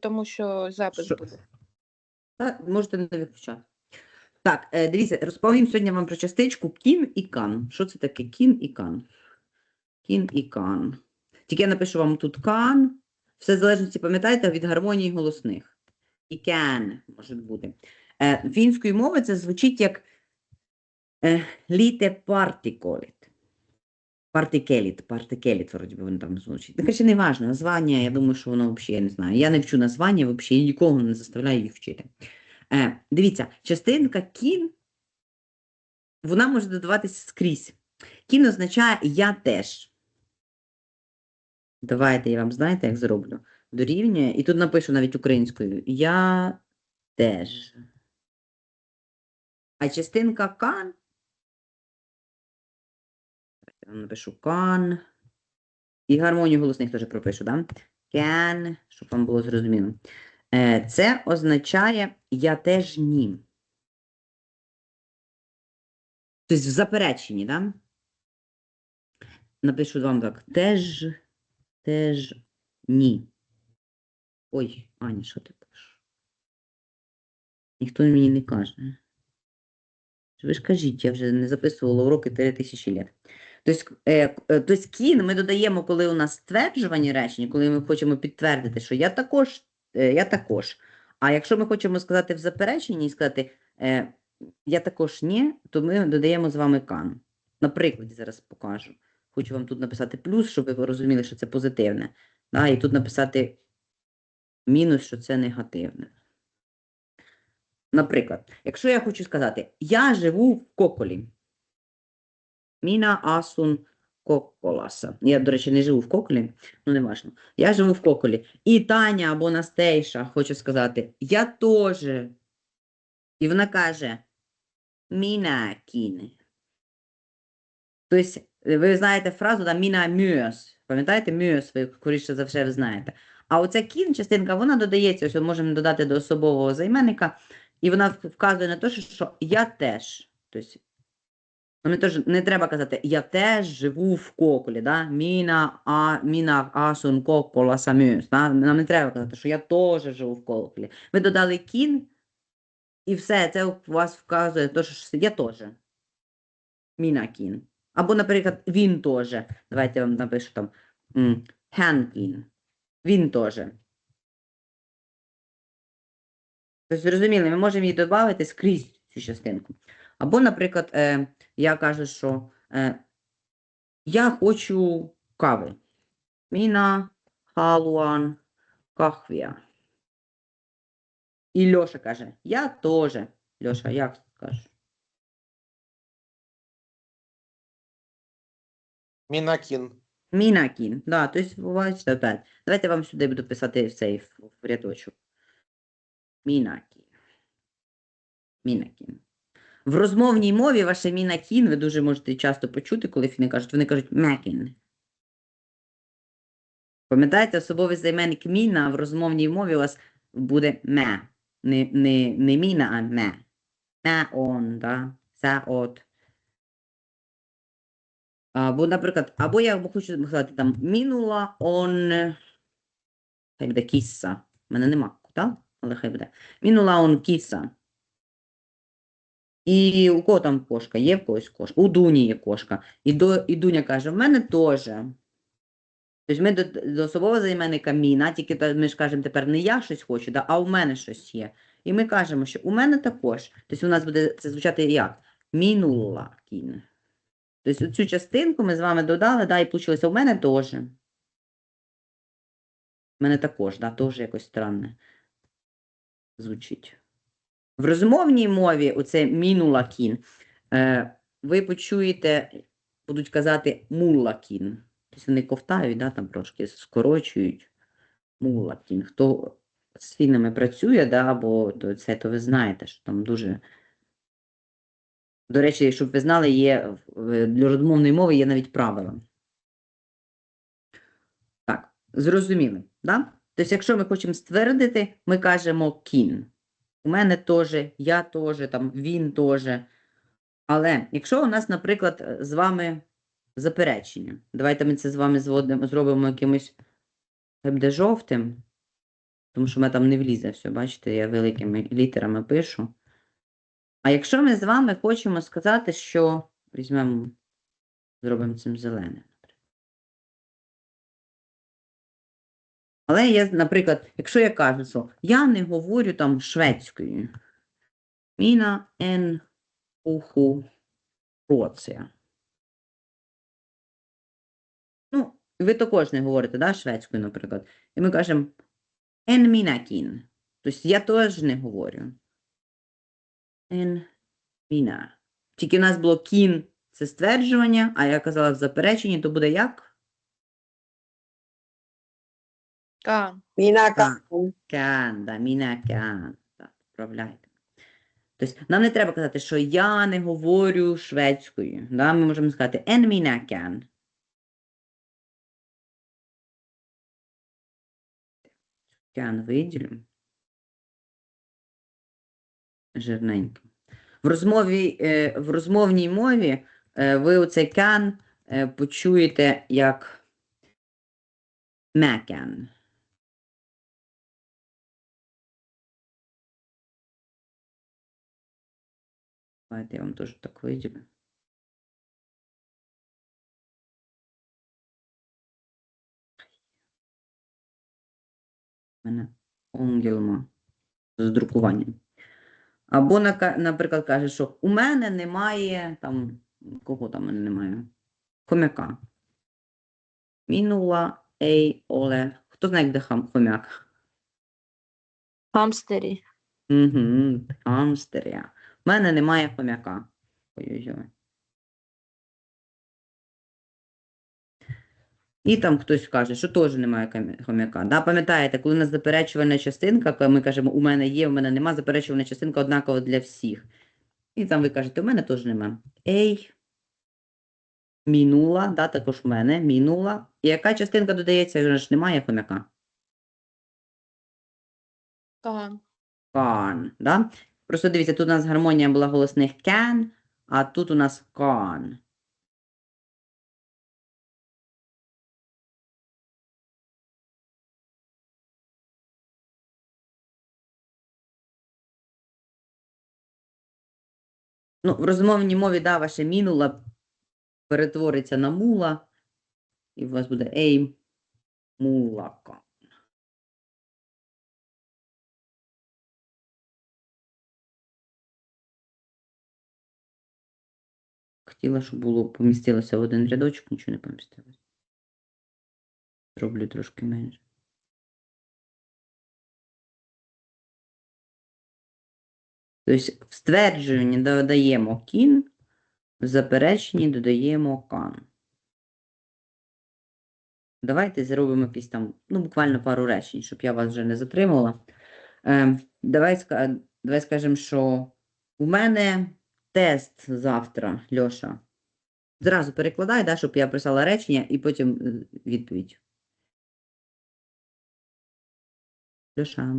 тому що запис Що? буде. Та, можете не виключати. Так, е, дивіться, розповім сьогодні вам про частичку кін і кан. Що це таке кін і кан? Кін і кан. Тільки я напишу вам тут кан. Все в залежності, пам'ятаєте, від гармонії голосних. І can може бути. Е, фінською мовою це звучить як е, літе партиколіт. Партикеліт, партикеліт, вроді би воно там звучить. Короче, не важно, названня, я думаю, що воно взагалі, я не знаю. Я не вчу названня, взагалі, і нікого не заставляю їх вчити. Е, дивіться, частинка кін, вона може додаватися скрізь. Кін означає я теж. Давайте я вам знаєте, як зроблю. Дорівнює. І тут напишу навіть українською. Я теж. А частинка кан. Напишу кан. І гармонію голосних теж пропишу, да? Can, щоб вам було зрозуміло. Е, Це означає я теж ні. Тобто в запереченні, да? Напишу вам так. Теж, теж ні. Ой, Аня, що ти пишеш? Ніхто мені не каже. Ви ж кажіть, я вже не записувала уроки 3000 літ. Тобто, е, е, кін ми додаємо, коли у нас стверджувані речення, коли ми хочемо підтвердити, що я також, е, я також. А якщо ми хочемо сказати в запереченні і сказати е, я також ні, то ми додаємо з вами кан. На прикладі зараз покажу. Хочу вам тут написати плюс, щоб ви розуміли, що це позитивне. Да, і тут написати мінус, що це негативне. Наприклад, якщо я хочу сказати, я живу в Коколі. Міна Асун Коколаса. Я, до речі, не живу в Коколі, ну не важно. Я живу в Коколі. І Таня або Настейша хоче сказати, я теж. І вона каже, Міна кіне. Тобто, ви знаєте фразу да, Міна мюс. Пам'ятаєте, мюс, ви скоріше за все знаєте. А оця кін, частинка, вона додається, ось можемо додати до особового займенника, і вона вказує на те, що я теж. Тобто, ну, не, теж, не треба казати, я теж живу в коколі, да? Міна, а, міна асун кокола самюс. Да? Нам не треба казати, що я теж живу в коколі. Ви додали кін, і все, це у вас вказує те, що я теж. Міна кін. Або, наприклад, він теж. Давайте я вам напишу там хан кін. Він теж. Тобто, зрозуміли, ми можемо її додати скрізь цю частинку. Або, наприклад, е, я кажу, що е, я хочу кави. Міна халуан кахвія. І Льоша каже, я теж. Льоша, як скажеш? Мінакін. Мінакін. Да, тобто, бачите, опять. Давайте я вам сюди буду писати в цей в рядочок. Мінакін. Мінакін. В розмовній мові ваше мінакін ви дуже можете часто почути, коли фіни кажуть, вони кажуть мекін. Пам'ятаєте, особовий займенник міна а в розмовній мові у вас буде ме. Не, не, не міна, а ме. Ме он, да? Це от. Або, наприклад, або я хочу сказати там мінула он. Хай буде кіса. У мене нема, так? Але хай буде. Мінула он кіса. І у кого там кошка? Є в когось кошка? У Дуні є кошка. І, до, і Дуня каже: в мене теж. Тобто ми до, до особового займенника міна, тільки ми ж кажемо тепер не я щось хочу, да, а у мене щось є. І ми кажемо, що у мене також. Тобто у нас буде це звучати як? Мінула кін. Тобто цю частинку ми з вами додали, да, і вийшло, у мене теж. У мене також, да, теж якось странне звучить. В розмовній мові оце мінулакін. Е, ви почуєте, будуть казати муллакін. Тобто вони ковтають, да, там трошки скорочують. Муллакін. Хто з фінами працює, да, то це, то ви знаєте, що там дуже. До речі, щоб ви знали, є для розмовної мови є навіть правила. Так, зрозуміли, да? Тобто, якщо ми хочемо ствердити, ми кажемо кін. У мене теж, я теж, там, він теж. Але якщо у нас, наприклад, е, з вами заперечення, давайте ми це з вами зводимо, зробимо якимось буде жовтим, тому що ми там не влізе все, бачите, я великими літерами пишу. А якщо ми з вами хочемо сказати, що візьмемо, зробимо цим зеленим. Але я, наприклад, якщо я кажу, що я не говорю там шведською. Міна ен уху роція. Ну, ви також не говорите, да, шведською, наприклад. І ми кажемо en minäkin. Тобто я теж не говорю. En minä. Тільки в нас було кін це стверджування, а я казала в запереченні, то буде як? Кан. Minä Так. Can, да, minä can. Так, вправляйте. Тобто нам не треба казати, що я не говорю шведською. Да? Ми можемо сказати en minä can. Can виділю. Жирненько. В розмові, е, в розмовній мові е, ви оцей can е, почуєте як can. Давайте я вам теж так виділю. У мене онгелма з друкуванням. Або, наприклад, каже, що у мене немає там, кого там у мене немає? Хомяка. Мінула, ей, оле. Хто знає, де хам, хомяк? Хамстері. Угу, хамстеря. У мене немає хомяка. Ой-ой-ой. І там хтось каже, що теж немає хомяка. Да, пам'ятаєте, коли у нас заперечувальна частинка, коли ми кажемо, у мене є, у мене нема, заперечувальна частинка однакова для всіх. І там ви кажете, у мене теж нема. Ей, мінула, да, також у мене, мінула. І яка частинка додається, вже ж немає хомяка? Кан. Can, да? Просто дивіться, тут у нас гармонія була голосних can, а тут у нас can. Ну, в розмовній мові, да, ваше мінула перетвориться на мула, і у вас буде ей мулака. Хотіла, щоб було помістилося в один рядочок, нічого не помістилося. Зроблю трошки менше. Тобто в ствердженні додаємо кін, в запереченні додаємо кан. Давайте зробимо якісь там, ну, буквально пару речень, щоб я вас вже не затримувала. Е, давай, давай скажемо, що у мене тест завтра, Льоша. Зразу перекладай, да, щоб я писала речення і потім е, відповідь. Льоша.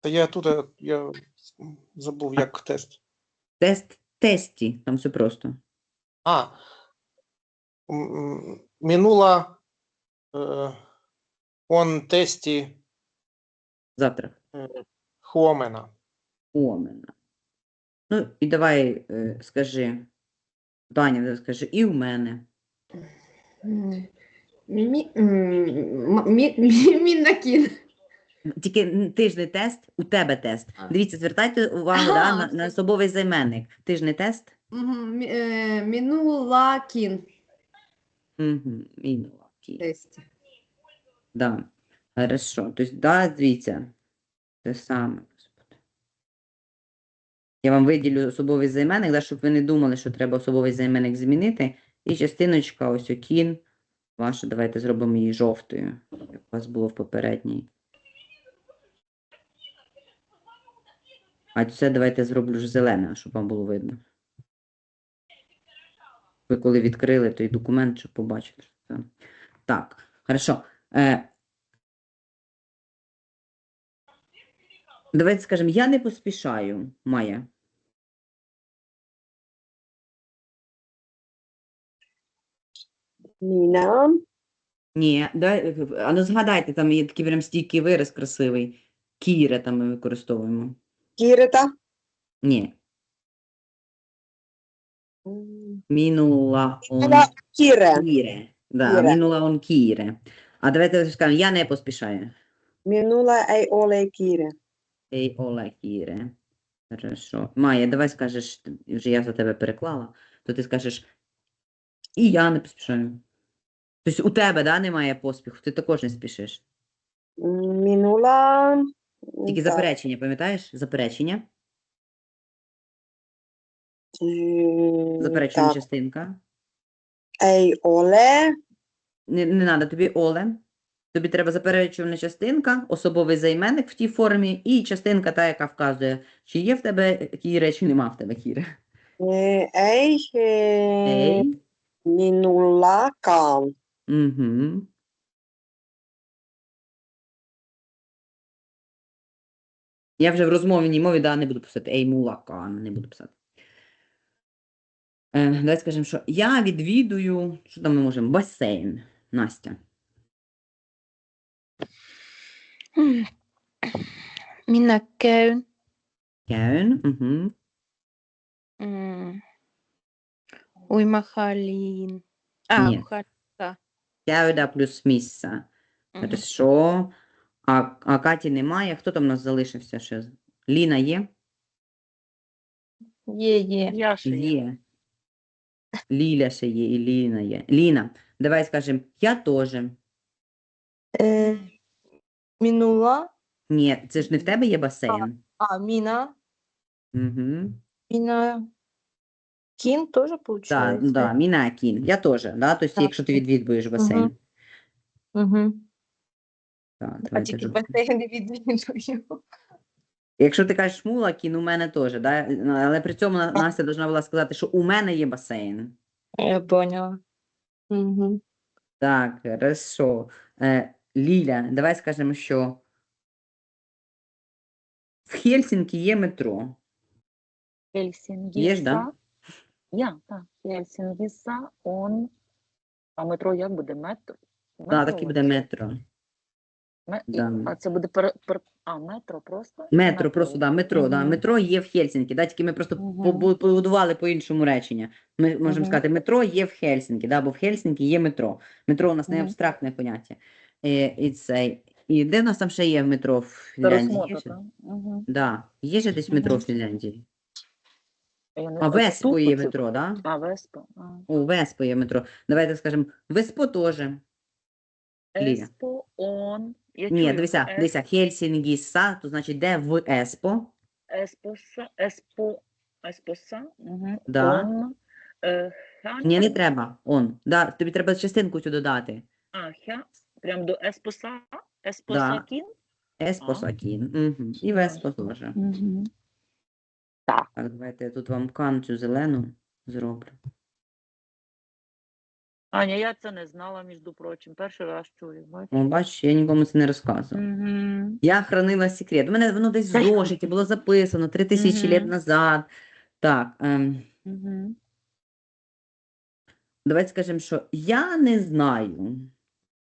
Та я тут е, я забув, як тест. Тест тесті, там все просто. А. Минула е, он тесті Завтра. е, Хуомена. Ну, і давай е, скажи. Таня, скажи, і в мене. Мі, мі, мі, мінакін. Тільки м, ти ж не тест, у тебе тест. А. Дивіться, звертайте увагу да, на, на особовий займенник. Ти ж не тест? Мгм, мі- е, Мінула кін. Угу. Мінула. Кі. Тесті. Да. Хорошо. Тобто, да, дивіться. Те саме. Я вам виділю особовий займенник, да, щоб ви не думали, що треба особовий займенник змінити. І частиночка, ось окін. Ваша, давайте зробимо її жовтою, як у вас було в попередній. А це давайте зроблю ж зелене, щоб вам було видно. Ви коли відкрили той документ, щоб побачити. що це. Так, хорошо. Е, давайте скажемо, я не поспішаю, Майя. Minä Ні, дай, а ну згадайте, там є такий прям стійкий вираз красивий. Кіре там ми використовуємо. Кірета. Ні. Мінула он Кіре. кіре. Да, Кіре. мінула он кіре. А давайте скажемо, я не поспішаю. Мінула ей оле кіре. Ей, Ола кіре. Хорошо. Майя, давай скажеш, вже я за тебе переклала, то ти скажеш, і я не поспішаю. Тобто у тебе, да, немає поспіху, ти також не спішиш. Мінула. Тільки так, заперечення, пам'ятаєш? Заперечення. м, Заперечення так. частинка. Ей оле. Не, не треба тобі Оле. Тобі треба заперечувальна частинка, особовий займенник в тій формі, і частинка та, яка вказує, чи є в тебе кіре, чи нема в тебе кіре. Е, Ей. е, Ей. Мінула кан. Угу. Я вже в розмовній мові да, не буду писати ей мулака, не буду писати. Е, давай скажемо, що я відвідую, що там ми можемо? Басейн. Настя. Minä käyn Käyn. Угу. mm, uimahalliin. Ah, Käydä плюс. Мгм. Хорошо. А, а Каті немає. Хто там у нас залишився ще? Ліна є? Є, є. Я ще є. Є. Ліля ще є, і Ліна є. Ліна, давай скажемо, я теж. Е, Мінула. Ні, це ж не в тебе є басейн. А, Міна. Угу. Міна. Кін теж виходить? да, Міна Кін. Я теж, да? Тобто, Так. якщо ти відвідуєш басейн. Угу. Так, А давайте тільки жовтий. басейн не відвідую. Якщо ти кажеш мула, кін у мене теж, да? але при цьому На- Настя повинна була сказати, що у мене є басейн. Я поняла. Угу. Так, хорошо. Е, Ліля, давай скажемо, що в Хельсінкі є метро. Є ж, да? Я, так. Хельсінгіса, он. А метро як буде? Метро? Так, так і буде метро. Ме- і- да. А це буде пер... пер- А, метро просто? Метро, просто да, метро, да. Мгм. Метро є в Хельсінкі, да, тільки ми просто Мгм. побу- побудували по-іншому речення. Ми можемо Мгм. сказати, метро є в Хельсінкі, да, бо в Хельсінкі є метро. Метро у нас не Мгм. абстрактне поняття. І, і, це, і де в нас там ще є метро в Фінляндії? Є Розмота, ще? так? Угу. Да. Є ще десь метро в Фінляндії? Я не А знаю, Веспо є оце- метро, да? А, Веспо. А. О, Веспо є метро. Давайте скажемо, Веспо теж. Еспо, он. Я Ні, чую. дивися, Ес- дивися, Хельсінгіса, то значить, де в Еспо? Еспоса, еспо, еспоса, угу. Да. он, е, хан, Ні, не треба. Он. Да, тобі треба частинку цю додати. а, хя, прям до еспоса, еспосакін. Еспосакін. Угу. І Веспо теж. Угу. Так, давайте я тут вам канцю зелену зроблю. Аня, я це не знала, між прочим. Перший раз чую. бачиш? О, бачиш, я нікому це не розказувала. Мгм. Я хранила секрет. У мене воно десь в Та й- зошиті було записано три тисячі літ Мгм. назад. Так, ем, Мгм. давайте скажемо, що я не знаю.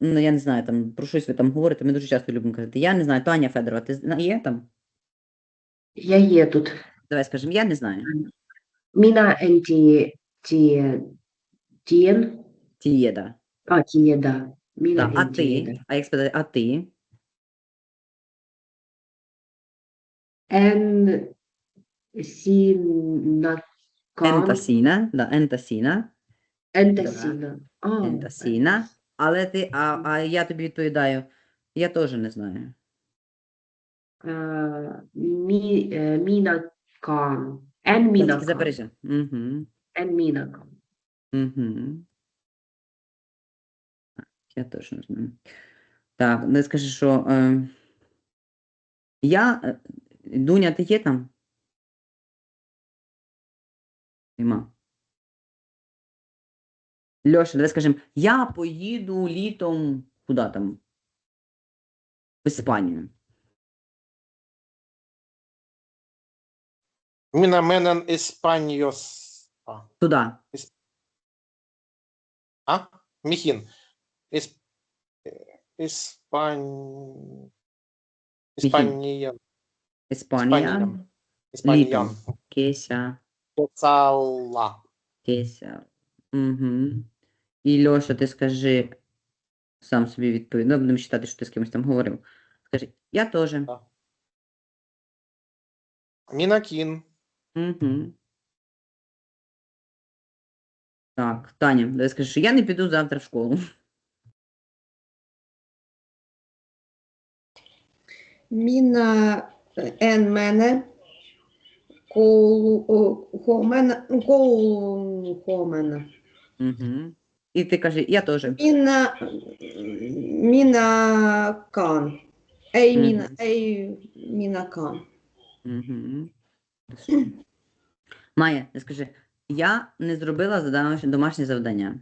Ну, я не знаю, там, про щось ви там говорите, ми дуже часто любимо казати. Я не знаю, Таня Федорова, ти зна- є там? Я є тут. Давай скажемо, я не знаю. Міна енті ті тієн. Ті є, да. А, тіє, да. Міна Так, а ен тіє, ти? да. А як спитати, а ти? Ен сіна кан. Ентасіна, да, ентасіна. Ентасіна. А, Ентасіна. Але ти, а, а я тобі відповідаю, я теж не знаю. е, Мі, е, міна кан. Ен заперечу. Угу. Ен міна. Угу. Я не знаю. Так, не скажи, що е, я. е, Дуня, ти є там? Нема. Льоша, давай скажемо, я поїду літом куди там? В Іспанію. Міна менен Іспаньос. А, Туди. а? Міхін. Іс... Іспань... Іспанія. Іспанія. Іспанія. Кеся. Поцала. Кеся. Угу. І Льоша, ти скажи сам собі відповідь. Ну, будемо вважати, що ти з кимось там говорив. Скажи, я теж. Мінакін. Угу. Так, Таня, давай скажи, що я не піду завтра в школу. Міна е, ен мене. Колу о, хо мене. Колу хо мене. Угу. І ти кажи, я теж. Міна міна кан. Ей міна, ей міна кан. Угу. Майя, скажи, я не зробила домашнє завдання.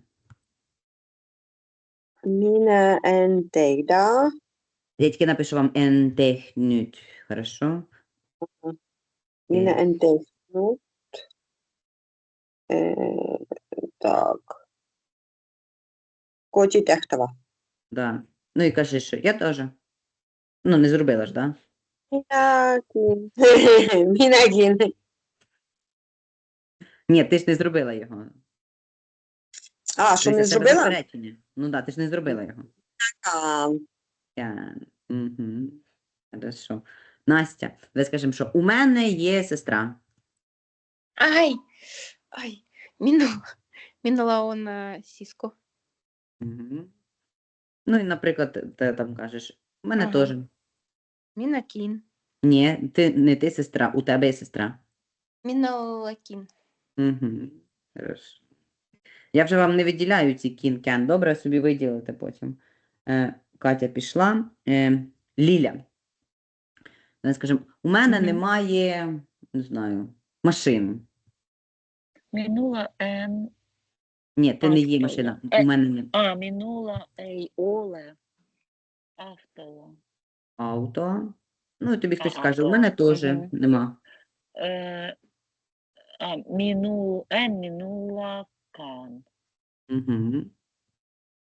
Minä en tehdä. Я тільки напишу вам en tehnyt. Хорошо? Minä Е, en tehnyt. Ee, tak. Kotitehtävä. Да. Ну і кажи, що я теж. Ну, не зробила ж, да? Minäkin. Ні, ти ж не зробила його. А, що не зробила? заперечення. Ну так, да, ти ж не зробила його. А, Я... Угу. Хорошо. Настя, давай скажемо, що у мене є сестра. Ай! Ай! Минула. Минула он а, сиску. Угу. Ну і, наприклад, ти там кажеш, у мене Ага. теж. Минакин. Ні, ти не ти сестра, у тебе є сестра. Миналакин. Угу. Хорошо. Я вже вам не виділяю ці кін-кен. Добре, собі виділите потім. Е, Катя пішла. Е, Ліля. Давай скажемо, у мене Мгм. немає, не знаю, машини. Минула ен. Ні, ти не є Авто. машина. Е, У мене не А, минула ей оле. Автола. Авто. Ну, і тобі хтось А, скаже, у мене теж Мгм. нема. Е, а, минул ен минула кан. Угу.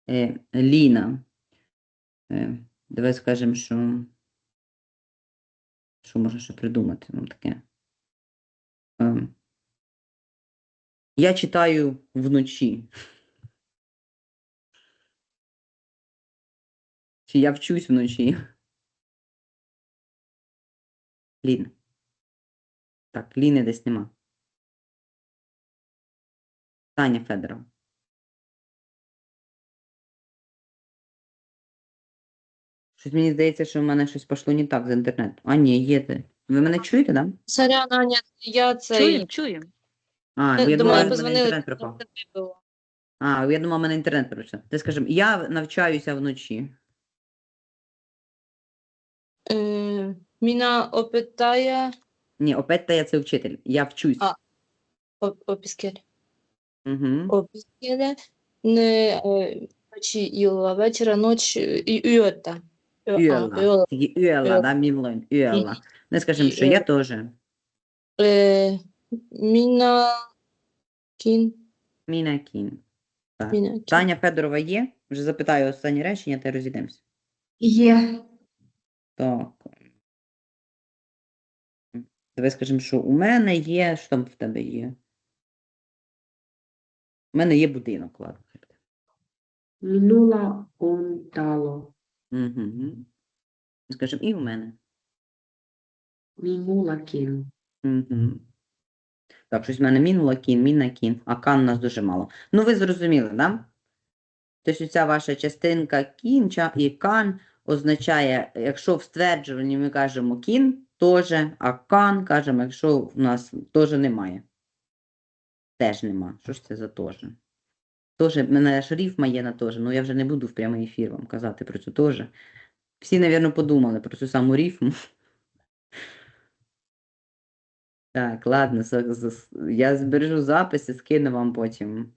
Е, Ліна. Е, давай скажемо, що. Що можна ще придумати нам таке? Е, я читаю вночі. Чи я вчусь вночі? Ліна. Так, Ліни десь нема. Таня Федорова. Щось мені здається, що в мене щось пішло не так з інтернету. А, ні, є ти. Ви мене чуєте, так? Да? Сорян, Аня, я цей. Чуєм, чуєм. А, Е, я думала, в мене інтернет пропав. це. А, я думала, в мене інтернет пропав. Ти скажи, я навчаюся вночі. Е, Міна опитає Ні, опять це вчитель. Я вчусь. А. оп- опіскель. Угу. Опіскеле. Не е, ночі іла вечора, ноч і юета. Юела. Да, мімлойн. Юела. Не скажемо, що я теж. Е, Міна кін. Міна кін. Так. Міна кін. Таня Федорова є? Вже запитаю останнє речення, та й розійдемося. Є. Так. Давай скажемо, що у мене є. Що там в тебе є? У мене є будинок, ладно. Минула он тало. Угу. Скажемо, і у мене. Минула кін. Угу. Так, щось в мене мінула кін, міна кін, а кан у нас дуже мало. Ну, ви зрозуміли, да? Тобто ця ваша частинка кінча і кан означає, якщо в стверджуванні ми кажемо кін, теж, а кан кажемо, якщо в нас теж немає. Теж нема. Що ж це за теж? Теж, в мене аж рифма є на теж, ну я вже не буду в прямий ефір вам казати про цю теж. Всі, мабуть, подумали про цю саму рифму. Так, ладно, я збережу запис і скину вам потім